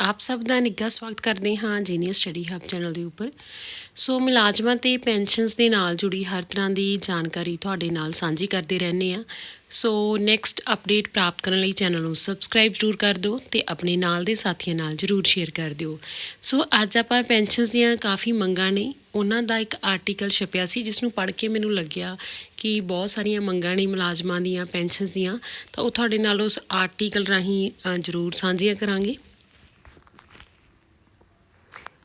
ਆਪ ਸਭ ਦਾ ਨਿੱਘਾ ਸਵਾਗਤ ਕਰਦੇ ਹਾਂ ਜੀਨੀਅਸ ਸਟੱਡੀ ਹੱਬ ਚੈਨਲ ਦੇ ਉੱਪਰ। ਸੋ ਮੁਲਾਜ਼ਮਾਂ ਤੇ ਪੈਨਸ਼ਨਸ ਦੇ ਨਾਲ ਜੁੜੀ ਹਰ ਤਰ੍ਹਾਂ ਦੀ ਜਾਣਕਾਰੀ ਤੁਹਾਡੇ ਨਾਲ ਸਾਂਝੀ ਕਰਦੇ ਰਹਿੰਦੇ ਆ ਸੋ ਨੈਕਸਟ ਅਪਡੇਟ ਪ੍ਰਾਪਤ ਕਰਨ ਲਈ ਚੈਨਲ ਨੂੰ ਸਬਸਕ੍ਰਾਈਬ ਜ਼ਰੂਰ ਕਰ ਦਿਓ ਤੇ ਆਪਣੇ ਨਾਲ ਦੇ ਸਾਥੀਆਂ ਨਾਲ ਜ਼ਰੂਰ ਸ਼ੇਅਰ ਕਰ ਦਿਓ। ਸੋ ਅੱਜ ਆਪਾਂ ਪੈਨਸ਼ਨਸ ਦੀਆਂ ਕਾਫੀ ਮੰਗਾਂ ਨੇ। ਉਹਨਾਂ ਦਾ ਇੱਕ ਆਰਟੀਕਲ ਛਪਿਆ ਸੀ ਜਿਸ ਨੂੰ ਪੜ੍ਹ ਕੇ ਮੈਨੂੰ ਲੱਗਿਆ ਕਿ ਬਹੁਤ ਸਾਰੀਆਂ ਮੰਗਾਂ ਨੇ ਮੁਲਾਜ਼ਮਾਂ ਦੀਆਂ, ਪੈਨਸ਼ਨਸ ਦੀਆਂ। ਤਾਂ ਉਹ ਤੁਹਾਡੇ ਨਾਲ ਉਸ ਆਰਟੀਕਲ ਰਾਹੀਂ ਜ਼ਰੂਰ ਸਾਂਝੀਆਂ ਕਰਾਂਗੇ।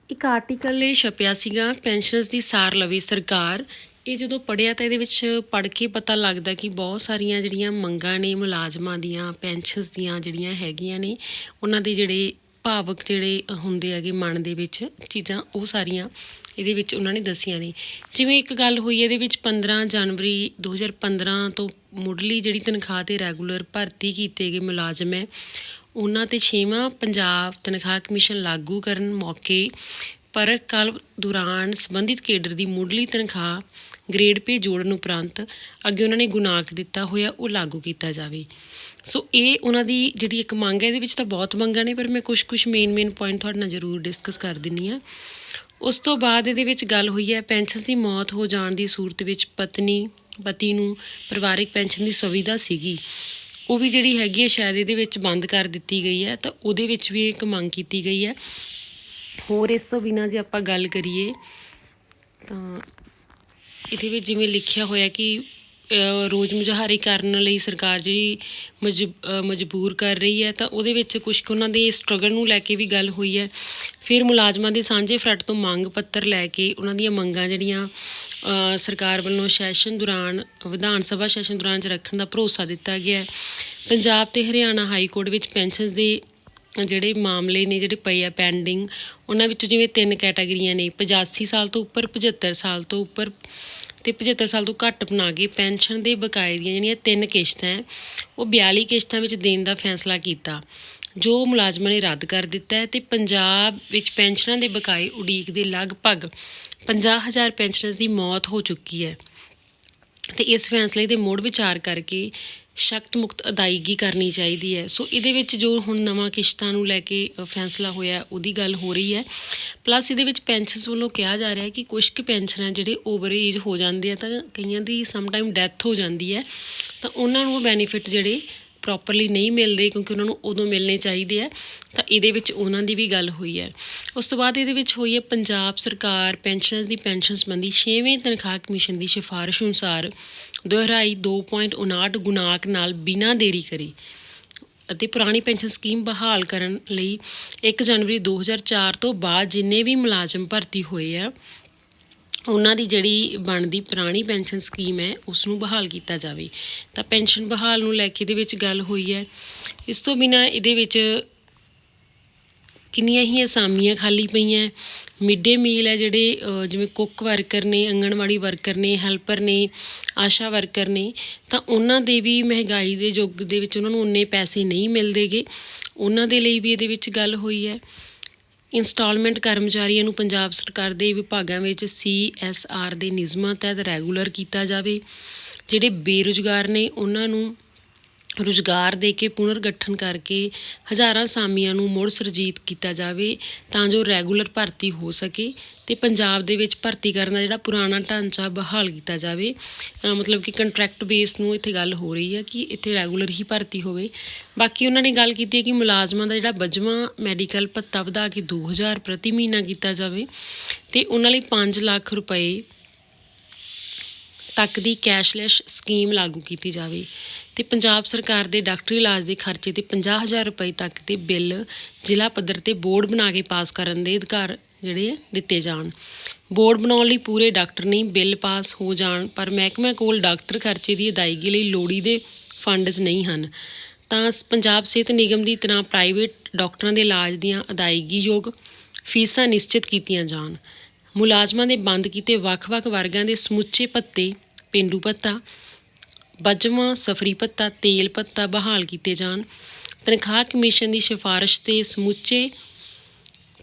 ਇੱਕ ਆਰਟੀਕਲ ਇਹ ਛਪਿਆ ਸੀਗਾ ਪੈਨਸ਼ਨਰਸ ਦੀ ਸਾਰ ਲਵੇ ਸਰਕਾਰ। ਇਹ ਜਦੋਂ ਪੜਿਆ ਤਾਂ ਇਹਦੇ ਵਿੱਚ ਪੜ੍ਹ ਕੇ ਪਤਾ ਲੱਗਦਾ ਕਿ ਬਹੁਤ ਸਾਰੀਆਂ ਜਿਹੜੀਆਂ ਮੰਗਾਂ ਨੇ, ਮੁਲਾਜ਼ਮਾਂ ਦੀਆਂ ਪੈਨਸ਼ਨਸ ਦੀਆਂ ਜਿਹੜੀਆਂ ਹੈਗੀਆਂ ਨੇ, ਉਹਨਾਂ ਦੇ ਜਿਹੜੇ ਭਾਵਕ ਜਿਹੜੇ ਹੁੰਦੇ ਹੈਗੇ ਮਨ ਦੇ ਵਿੱਚ ਚੀਜ਼ਾਂ, ਉਹ ਸਾਰੀਆਂ ਇਹਦੇ ਵਿੱਚ ਉਹਨਾਂ ਨੇ ਦੱਸੀਆਂ ਨੇ। ਜਿਵੇਂ ਇੱਕ ਗੱਲ ਹੋਈ ਇਹਦੇ ਵਿੱਚ 15 ਜਨਵਰੀ 2015 ਤੋਂ ਮੁੱਢਲੀ ਜਿਹੜੀ ਤਨਖਾਹ ਤੇ ਰੈਗੂਲਰ ਭਰਤੀ ਕੀਤੇ ਗਏ ਮੁਲਾਜ਼ਮ ਹੈ, ਉਹਨਾਂ ਤੇ 6ਵਾਂ ਪੰਜਾਬ ਤਨਖਾਹ ਕਮਿਸ਼ਨ ਲਾਗੂ ਕਰਨ ਮੌਕੇ ਪਰ ਕਾਲ ਦੌਰਾਨ ਸੰਬੰਧਿਤ ਕੇਡਰ ਦੀ ਮੁੱਢਲੀ ਤਨਖਾਹ ਗ੍ਰੇਡ ਪੇ ਜੋੜਨ ਉਪਰੰਤ ਅੱਗੇ ਉਹਨਾਂ ਨੇ ਗੁਨਾਖ ਦਿੱਤਾ ਹੋਇਆ ਉਹ ਲਾਗੂ ਕੀਤਾ ਜਾਵੇ। ਸੋ ਇਹ ਉਹਨਾਂ ਦੀ ਜਿਹੜੀ ਇੱਕ ਮੰਗ ਹੈ, ਇਹਦੇ ਵਿੱਚ ਤਾਂ ਬਹੁਤ ਮੰਗਾਂ ਨੇ, ਪਰ ਮੈਂ ਕੁਝ ਕੁਝ ਮੇਨ ਮੇਨ ਪੁਆਇੰਟ ਤੁਹਾਡੇ ਨਾਲ ਜ਼ਰੂਰ ਡਿਸਕਸ ਕਰ ਦਿੰਨੀ ਆ ਉਸ ਤੋਂ ਬਾਅਦ ਇਹਦੇ ਵਿੱਚ ਗੱਲ ਹੋਈ ਹੈ, ਪੈਨਸ਼ਨ ਦੀ ਮੌਤ ਹੋ ਜਾਣ ਦੀ ਸੂਰਤ ਵਿੱਚ ਪਤਨੀ, ਪਤੀ ਨੂੰ ਪਰਿਵਾਰਿਕ ਪੈਨਸ਼ਨ ਦੀ ਸੁਵਿਧਾ ਸੀਗੀ। ਉਹ ਵੀ ਜਿਹੜੀ ਹੈਗੀ ਹੈ, ਸ਼ਾਇਦ ਇਹਦੇ ਵਿੱਚ ਬੰਦ ਕਰ ਦਿੱਤੀ ਗਈ ਹੈ, ਤਾਂ ਉਹਦੇ ਵਿੱਚ ਵੀ ਇੱਕ ਮੰਗ ਕੀਤੀ ਗਈ ਹੈ। ਹੋਰ ਇਸ ਤੋਂ ਬਿਨਾਂ ਜੇ ਆਪਾਂ ਗੱਲ ਕਰੀਏ, ਤਾਂ ਇਹਦੇ ਵਿੱਚ ਜਿਵੇਂ ਲਿਖਿਆ ਹੋਇਆ ਕਿ ਰੋਜ਼ ਮੁਜ਼ਾਹਰੇ ਕਰਨ ਲਈ ਸਰਕਾਰ ਜਿਹੜੀ ਮਜਬ ਮਜਬੂਰ ਕਰ ਰਹੀ ਹੈ, ਤਾਂ ਉਹਦੇ ਵਿੱਚ ਕੁਝ ਕੁ ਉਹਨਾਂ ਦੇ ਸਟਰਗਲ ਨੂੰ ਲੈ ਕੇ ਵੀ ਗੱਲ ਹੋਈ ਹੈ। ਫਿਰ ਮੁਲਾਜ਼ਮਾਂ ਦੇ ਸਾਂਝੇ ਫਰੰਟ ਤੋਂ ਮੰਗ ਪੱਤਰ ਲੈ ਕੇ ਉਹਨਾਂ ਦੀਆਂ ਮੰਗਾਂ ਜਿਹੜੀਆਂ ਸਰਕਾਰ ਵੱਲੋਂ ਸੈਸ਼ਨ ਦੌਰਾਨ, ਵਿਧਾਨ ਸਭਾ ਸੈਸ਼ਨ ਦੌਰਾਨ ਚ ਰੱਖਣ ਦਾ ਭਰੋਸਾ ਦਿੱਤਾ ਗਿਆ ਪੰਜਾਬ ਤੇ ਹਰਿਆਣਾ ਹਾਈ ਕੋਰਟ ਵਿੱਚ ਪੈਨਸ਼ਨ ਦੇ ਜਿਹੜੇ ਮਾਮਲੇ ਨੇ, ਜਿਹੜੇ ਪਏ ਆ ਪੈਂਡਿੰਗ ਉਹਨਾਂ ਵਿੱਚੋਂ ਜਿਵੇਂ ਤਿੰਨ ਕੈਟਾਗਰੀਆਂ ਨੇ 85 ਸਾਲ ਤੋਂ ਉੱਪਰ 75 ਸਾਲ ਤੋਂ ਉੱਪਰ ਤੇ 75 ਸਾਲ ਤੋਂ ਘੱਟ ਬਣਾ ਕੇ ਪੈਨਸ਼ਨ ਦੇ ਬਕਾਏ ਦੀਆਂ ਜਿਹੜੀਆਂ ਤਿੰਨ ਕਿਸ਼ਤਾਂ ਹੈ, ਉਹ 42 ਕਿਸ਼ਤਾਂ ਵਿੱਚ ਦੇਣ ਦਾ ਫੈਸਲਾ ਕੀਤਾ, ਜੋ ਮੁਲਾਜ਼ਮਾਂ ਨੇ ਰੱਦ ਕਰ ਦਿੱਤਾ ਹੈ ਤੇ ਪੰਜਾਬ ਵਿੱਚ ਪੈਨਸ਼ਨਾਂ ਦੇ ਬਕਾਏ ਉਡੀਕ ਦੇ ਲਗਭਗ 50000 ਪੈਨਸ਼ਨਰਸ ਦੀ ਮੌਤ ਹੋ ਚੁੱਕੀ ਹੈ। ਤੇ ਇਸ ਫੈਸਲੇ ਦੇ ਮੋੜ ਵਿਚਾਰ ਕਰਕੇ ਸ਼ਕਤ ਮੁਕਤ ਅਦਾਇਗੀ ਕਰਨੀ ਚਾਹੀਦੀ ਹੈ। ਸੋ ਇਹਦੇ ਵਿੱਚ ਜੋ ਹੁਣ ਨਵਾਂ ਕਿਸ਼ਤਾਂ ਨੂੰ ਲੈ ਕੇ ਫੈਸਲਾ ਹੋਇਆ, ਉਹਦੀ ਗੱਲ ਹੋ ਰਹੀ ਹੈ। ਪਲੱਸ ਇਹਦੇ ਵਿੱਚ ਪੈਨਸ਼ਨਸ ਵੱਲੋਂ ਕਿਹਾ ਜਾ ਰਿਹਾ ਹੈ ਕਿ ਕੁਝ ਕੁ ਪੈਨਸ਼ਨ ਹੈ ਜਿਹੜੇ ਓਵਰ ਏਜ ਹੋ ਜਾਂਦੇ ਆ ਤਾਂ ਕਈਆਂ ਦੀ ਸਮਟਾਈਮ ਡੈਥ ਹੋ ਜਾਂਦੀ ਹੈ। ਤਾਂ ਉਹਨਾਂ ਨੂੰ ਉਹ ਬੈਨੀਫਿਟ ਜਿਹੜੇ ਪ੍ਰੋਪਰਲੀ ਨਹੀਂ ਮਿਲਦੇ ਕਿਉਂਕਿ ਉਹਨਾਂ ਨੂੰ ਉਦੋਂ ਮਿਲਣੇ ਚਾਹੀਦੇ ਆ, ਤਾਂ ਇਹਦੇ ਵਿੱਚ ਉਹਨਾਂ ਦੀ ਵੀ ਗੱਲ ਹੋਈ ਹੈ। ਉਸ ਤੋਂ ਬਾਅਦ ਇਹਦੇ ਵਿੱਚ ਹੋਈ ਹੈ ਪੰਜਾਬ ਸਰਕਾਰ ਪੈਨਸ਼ਨਰਸ ਦੀ ਪੈਨਸ਼ਨ ਸੰਬੰਧੀ 6ਵੇਂ ਤਨਖਾਹ ਕਮਿਸ਼ਨ ਦੀ ਸਿਫਾਰਿਸ਼ ਅਨੁਸਾਰ ਦੁਹਰਾਈ 2.59 ਗੁਣਾਕ ਨਾਲ ਬਿਨਾਂ ਦੇਰੀ ਕਰੀ ਅਤੇ ਪੁਰਾਣੀ ਪੈਨਸ਼ਨ ਸਕੀਮ ਬਹਾਲ ਕਰਨ ਲਈ 1 ਜਨਵਰੀ 2004 ਤੋਂ ਬਾਅਦ ਜਿੰਨੇ ਵੀ ਮੁਲਾਜ਼ਮ ਭਰਤੀ ਹੋਏ ਆ ਉਹਨਾਂ ਦੀ ਜਿਹੜੀ ਬਣਦੀ ਪੁਰਾਣੀ ਪੈਨਸ਼ਨ ਸਕੀਮ ਹੈ ਉਸ ਨੂੰ ਬਹਾਲ ਕੀਤਾ ਜਾਵੇ। ਤਾਂ ਪੈਨਸ਼ਨ ਬਹਾਲ ਨੂੰ ਲੈ ਕੇ ਇਹਦੇ ਵਿੱਚ ਗੱਲ ਹੋਈ ਹੈ। ਇਸ ਤੋਂ ਬਿਨਾ ਇਹਦੇ ਵਿੱਚ ਕਿੰਨੀਆਂ ਹੀ ਅਸਾਮੀਆਂ ਖਾਲੀ ਪਈਆਂ ਮਿਡ ਡੇ ਮੀਲ ਹੈ ਜਿਹੜੇ ਜਿਵੇਂ ਕੁੱਕ ਵਰਕਰ ਨੇ ਅੰਗਣਵਾੜੀ ਵਰਕਰ ਨੇ ਹੈਲਪਰ ਨੇ, ਆਸ਼ਾ ਵਰਕਰ ਨੇ, ਤਾਂ ਉਹਨਾਂ ਦੇ ਵੀ ਮਹਿੰਗਾਈ ਦੇ ਯੁੱਗ ਦੇ ਵਿੱਚ ਉਹਨਾਂ ਨੂੰ ਉਨੇ ਪੈਸੇ ਨਹੀਂ ਮਿਲਦੇਗੇ। ਉਹਨਾਂ ਦੇ ਲਈ ਵੀ ਇਹਦੇ ਵਿੱਚ ਗੱਲ ਹੋਈ ਹੈ। ਇੰਸਟਾਲਮੈਂਟ ਕਰਮਚਾਰੀਆਂ ਨੂੰ ਪੰਜਾਬ ਸਰਕਾਰ ਦੇ ਵਿਭਾਗਾਂ ਵਿੱਚ ਸੀਐਸਆਰ ਦੇ ਨਿਯਮਾਂ ਤਹਿਤ ਰੈਗੂਲਰ ਕੀਤਾ ਜਾਵੇ, ਜਿਹੜੇ ਬੇਰੁਜ਼ਗਾਰ ਨੇ ਉਹਨਾਂ ਨੂੰ ਰੁਜ਼ਗਾਰ ਦੇ ਕੇ ਪੁਨਰ ਗਠਨ ਕਰਕੇ ਹਜ਼ਾਰਾਂ ਅਸਾਮੀਆਂ ਨੂੰ ਮੁੜ ਸੁਰਜੀਤ ਕੀਤਾ ਜਾਵੇ ਤਾਂ ਜੋ ਰੈਗੂਲਰ ਭਰਤੀ ਹੋ ਸਕੇ ਅਤੇ ਪੰਜਾਬ ਦੇ ਵਿੱਚ ਭਰਤੀ ਕਰਨ ਦਾ ਜਿਹੜਾ ਪੁਰਾਣਾ ਢਾਂਚਾ ਬਹਾਲ ਕੀਤਾ ਜਾਵੇ। ਮਤਲਬ ਕਿ ਕੰਟਰੈਕਟ ਬੇਸ ਨੂੰ ਇੱਥੇ ਗੱਲ ਹੋ ਰਹੀ ਹੈ ਕਿ ਇੱਥੇ ਰੈਗੂਲਰ ਹੀ ਭਰਤੀ ਹੋਵੇ। ਬਾਕੀ ਉਹਨਾਂ ਨੇ ਗੱਲ ਕੀਤੀ ਹੈ ਕਿ ਮੁਲਾਜ਼ਮਾਂ ਦਾ ਜਿਹੜਾ ਬਜਵਾਂ ਮੈਡੀਕਲ ਭੱਤਾ ਵਧਾ ਕੇ 2000 ਪ੍ਰਤੀ ਮਹੀਨਾ ਕੀਤਾ ਜਾਵੇ ਅਤੇ ਉਹਨਾਂ ਲਈ 5 ਲੱਖ ਰੁਪਏ ਤੱਕ ਦੀ ਕੈਸ਼ਲੈਸ ਸਕੀਮ ਲਾਗੂ ਕੀਤੀ ਜਾਵੇ। ਤੇ ਪੰਜਾਬ ਸਰਕਾਰ ਦੇ ਡਾਕਟਰੀ ਇਲਾਜ ਦੇ ਖਰਚੇ ਤੇ 50000 ਰੁਪਏ ਤੱਕ ਦੇ ਬਿੱਲ ਜ਼ਿਲ੍ਹਾ ਪੱਧਰ ਤੇ ਬੋਰਡ ਬਣਾ ਕੇ ਪਾਸ ਕਰਨ ਦੇ ਅਧਿਕਾਰ ਜਿਹੜੇ ਦਿੱਤੇ ਜਾਣ। ਬੋਰਡ ਬਣਾਉਣ ਲਈ ਪੂਰੇ ਡਾਕਟਰ ਨਹੀਂ ਬਿੱਲ ਪਾਸ ਹੋ ਜਾਣ, ਪਰ ਮਹਿਕਮੇ ਕੋਲ ਡਾਕਟਰ ਖਰਚੇ ਦੀ ਅਦਾਇਗੀ ਲਈ ਲੋੜੀ ਦੇ ਫੰਡਸ ਨਹੀਂ ਹਨ। ਤਾਂ ਪੰਜਾਬ ਸਿਹਤ ਨਿਗਮ ਦੀ ਤਰ੍ਹਾਂ ਪ੍ਰਾਈਵੇਟ ਡਾਕਟਰਾਂ ਦੇ ਇਲਾਜ ਦੀਆਂ ਅਦਾਇਗੀਯੋਗ ਫੀਸਾਂ ਨਿਸ਼ਚਿਤ ਕੀਤੀਆਂ ਜਾਣ। ਮੁਲਾਜ਼ਮਾਂ ਦੇ ਬੰਦ ਕੀਤੇ ਵੱਖ-ਵੱਖ ਵਰਗਾਂ ਦੇ ਸਮੁੱਚੇ ਭੱਤੇ, ਪੇਂਡੂ ਭੱਤਾ ਬਜਵਾਂ ਸਫਰੀ ਭੱਤਾ, ਤੇਲ ਭੱਤਾ ਬਹਾਲ ਕੀਤੇ ਜਾਣ। ਤਨਖਾਹ ਕਮਿਸ਼ਨ ਦੀ ਸਿਫਾਰਿਸ਼ ਤੇ ਸਮੁੱਚੇ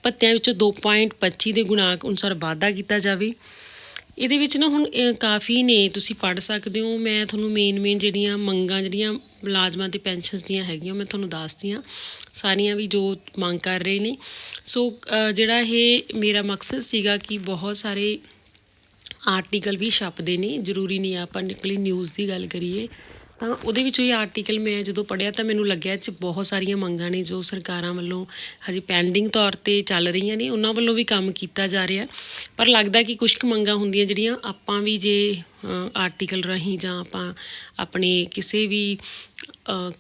ਭੱਤਿਆਂ ਵਿੱਚੋਂ 2.25 ਦੇ ਗੁਣਾਕ ਅਨੁਸਾਰ ਵਾਧਾ ਕੀਤਾ ਜਾਵੇ। ਇਹਦੇ ਵਿੱਚ ਨਾ ਹੁਣ ਕਾਫੀ ਨੇ, ਤੁਸੀਂ ਪੜ੍ਹ ਸਕਦੇ ਹੋ। ਮੈਂ ਤੁਹਾਨੂੰ ਮੇਨ ਮੇਨ ਜਿਹੜੀਆਂ ਮੰਗਾਂ, ਜਿਹੜੀਆਂ ਮੁਲਾਜ਼ਮਾਂ ਤੇ ਪੈਨਸ਼ਨਸ ਦੀਆਂ ਹੈਗੀਆਂ ਮੈਂ ਤੁਹਾਨੂੰ ਦੱਸਦੀ ਹਾਂ। ਸਾਰੀਆਂ ਵੀ ਜੋ ਮੰਗ ਕਰ ਰਹੇ ਨੇ। ਸੋ ਜਿਹੜਾ ਇਹ ਮੇਰਾ ਮਕਸਦ ਸੀਗਾ ਕਿ ਬਹੁਤ ਸਾਰੇ ਆਰਟੀਕਲ ਵੀ ਛਪਦੇ ਨੇ, ਜ਼ਰੂਰੀ ਨਹੀਂ ਆਪਾਂ ਨਿਕਲੀ ਨਿਊਜ਼ ਦੀ ਗੱਲ ਕਰੀਏ। ਤਾਂ ਉਹਦੇ ਵਿੱਚੋਂ ਇਹ ਆਰਟੀਕਲ ਮੈਂ ਜਦੋਂ ਪੜ੍ਹਿਆ ਤਾਂ ਮੈਨੂੰ ਲੱਗਿਆ ਇਹ 'ਚ ਬਹੁਤ ਸਾਰੀਆਂ ਮੰਗਾਂ ਨੇ ਜੋ ਸਰਕਾਰਾਂ ਵੱਲੋਂ ਹਜੇ ਪੈਂਡਿੰਗ ਤੌਰ ਤੇ ਚੱਲ ਰਹੀਆਂ ਨੇ, ਉਹਨਾਂ ਵੱਲੋਂ ਵੀ ਕੰਮ ਕੀਤਾ ਜਾ ਰਿਹਾ। ਪਰ ਲੱਗਦਾ ਕਿ ਕੁਝ ਕੁ ਮੰਗਾਂ ਹੁੰਦੀਆਂ ਜਿਹੜੀਆਂ ਆਪਾਂ ਵੀ ਜੇ ਆਰਟੀਕਲ ਰਾਹੀਂ ਜਾਂ ਆਪਾਂ ਆਪਣੇ ਕਿਸੇ ਵੀ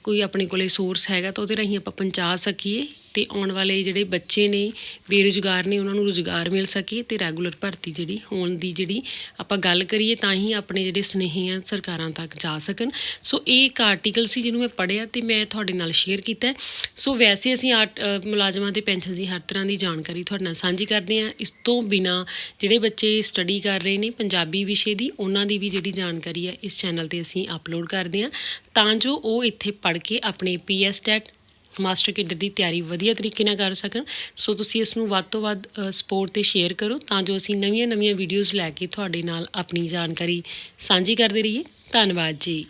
ਕੋਈ ਆਪਣੇ ਕੋਲੇ ਸੋਰਸ ਹੈਗਾ ਤਾਂ ਉਹਦੇ ਰਾਹੀਂ ਆਪਾਂ ਪਹੁੰਚਾ ਸਕੀਏ ਤੇ ਆਉਣ ਵਾਲੇ ਜਿਹੜੇ ਬੱਚੇ ਨੇ, ਬੇਰੁਜ਼ਗਾਰ ਨੇ, ਉਹਨਾਂ ਨੂੰ ਰੁਜ਼ਗਾਰ ਮਿਲ ਸਕੇ ਤੇ ਰੈਗੂਲਰ ਭਰਤੀ ਜਿਹੜੀ ਹੋਣ ਦੀ ਜਿਹੜੀ ਆਪਾਂ ਗੱਲ ਕਰੀਏ ਤਾਂ ਹੀ ਆਪਣੇ ਜਿਹੜੇ ਸੁਨੇਹੇ ਆ ਸਰਕਾਰਾਂ ਤੱਕ ਜਾ ਸਕਣ। ਸੋ ਇਹ ਇੱਕ ਆਰਟੀਕਲ ਸੀ ਜਿਹਨੂੰ ਮੈਂ ਪੜ੍ਹਿਆ ਤੇ ਮੈਂ ਤੁਹਾਡੇ ਨਾਲ ਸ਼ੇਅਰ ਕੀਤਾ। ਸੋ ਵੈਸੇ ਅਸੀਂ ਆਰਟ ਮੁਲਾਜ਼ਮਾਂ ਦੇ ਪੈਨਸ਼ਨ ਦੀ ਹਰ ਤਰ੍ਹਾਂ ਦੀ ਜਾਣਕਾਰੀ ਤੁਹਾਡੇ ਨਾਲ ਸਾਂਝੀ ਕਰਦੇ ਹਾਂ। ਇਸ ਤੋਂ ਬਿਨਾ ਜਿਹੜੇ ਬੱਚੇ ਸਟੱਡੀ ਕਰ ਰਹੇ ਨੇ ਪੰਜਾਬੀ ਵਿਸ਼ੇ ਦੀ, ਉਹਨਾਂ ਦੀ ਵੀ ਜਿਹੜੀ ਜਾਣਕਾਰੀ ਹੈ, ਇਸ ਚੈਨਲ ਤੇ ਅਸੀਂ ਅਪਲੋਡ ਕਰਦੇ ਹਾਂ। ਤਾਂ ਜੋ ਉਹ ਇੱਥੇ ਪੜ੍ਹ ਕੇ ਆਪਣੇ ਪੀਐਸ ਟੈਟ ਮਾਸਟਰ ਕੇਡਰ ਦੀ ਤਿਆਰੀ ਵਧੀਆ ਤਰੀਕੇ ਨਾਲ ਕਰ ਸਕਣ। ਸੋ ਤੁਸੀਂ ਇਸ ਨੂੰ ਵੱਧ ਤੋਂ ਵੱਧ ਸਪੋਰਟ ਤੇ ਸ਼ੇਅਰ ਕਰੋ ਤਾਂ ਜੋ ਅਸੀਂ ਨਵੀਆਂ-ਨਵੀਆਂ ਵੀਡੀਓਜ਼ ਲੈ ਕੇ ਤੁਹਾਡੇ ਨਾਲ ਆਪਣੀ ਜਾਣਕਾਰੀ ਸਾਂਝੀ ਕਰਦੇ ਰਹੀਏ। ਧੰਨਵਾਦ ਜੀ।